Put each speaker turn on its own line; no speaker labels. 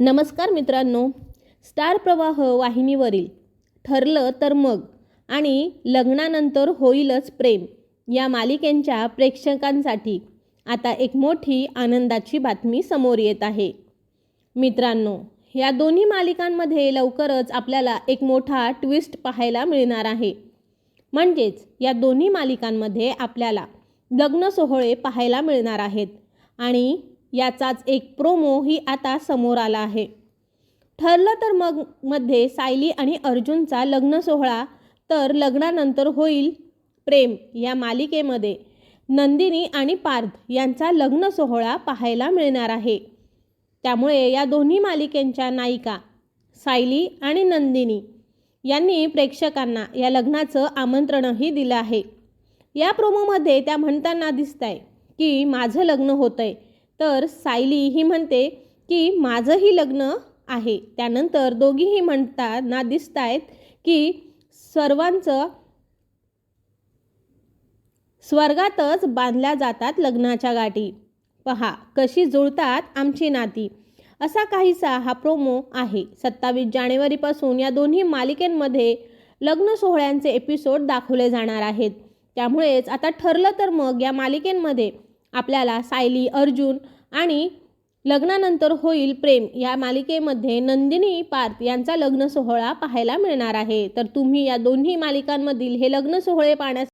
नमस्कार मित्रांनो. स्टार प्रवाह वाहिनीवरील ठरलं तर मग आणि लग्नानंतर होईलच प्रेम या मालिकेंच्या प्रेक्षकांसाठी आता एक मोठी आनंदाची बातमी समोर येत आहे. मित्रांनो या दोन्ही मालिकांमध्ये लवकरच आपल्याला एक मोठा ट्विस्ट पाहायला मिळणार आहे. म्हणजेच या दोन्ही मालिकांमध्ये आपल्याला लग्न सोहळे पाहायला मिळणार आहेत आणि याचाच एक प्रोमो ही आता समोर आला आहे. ठरलं तर मग मध्ये सायली आणि अर्जुनचा लग्न सोहळा तर लग्नानंतर होईल प्रेम या मालिकेमध्ये. नंदिनी आणि पार्थ यांचा लग्न सोहळा पाहायला मिळणार आहे. त्यामुळे या दोन्ही मालिकेंच्या नायिका सायली आणि नंदिनी यांनी प्रेक्षकांना या लग्नाचं आमंत्रणही दिलं आहे. या प्रोमोमध्ये त्या म्हणताना दिसत आहे की माझं लग्न होतं आहे तर सायली ही म्हणते की माझंही लग्न आहे. त्यानंतर दोघीही म्हणताना दिसत आहेत की सर्वांचं स्वर्गातच बांधल्या जातात लग्नाच्या गाठी. पहा कशी जुळतात आमची नाती. असा काहीसा हा प्रोमो आहे. सत्तावीस जानेवारीपासून या दोन्ही मालिकेंमध्ये लग्न सोहळ्यांचे एपिसोड दाखवले जाणार आहेत. त्यामुळेच आता ठरलं तर मग या मालिकेंमध्ये आपल्याला सायली अर्जुन आणि लग्नानंतर होईल प्रेम या मालिकेमध्ये नंदिनी पार्थ यांचा लग्न सोहळा पाहायला मिळणार आहे. तर तुम्ही या दोन्ही मालिकांमधील हे लग्न सोहळे पाहण्यास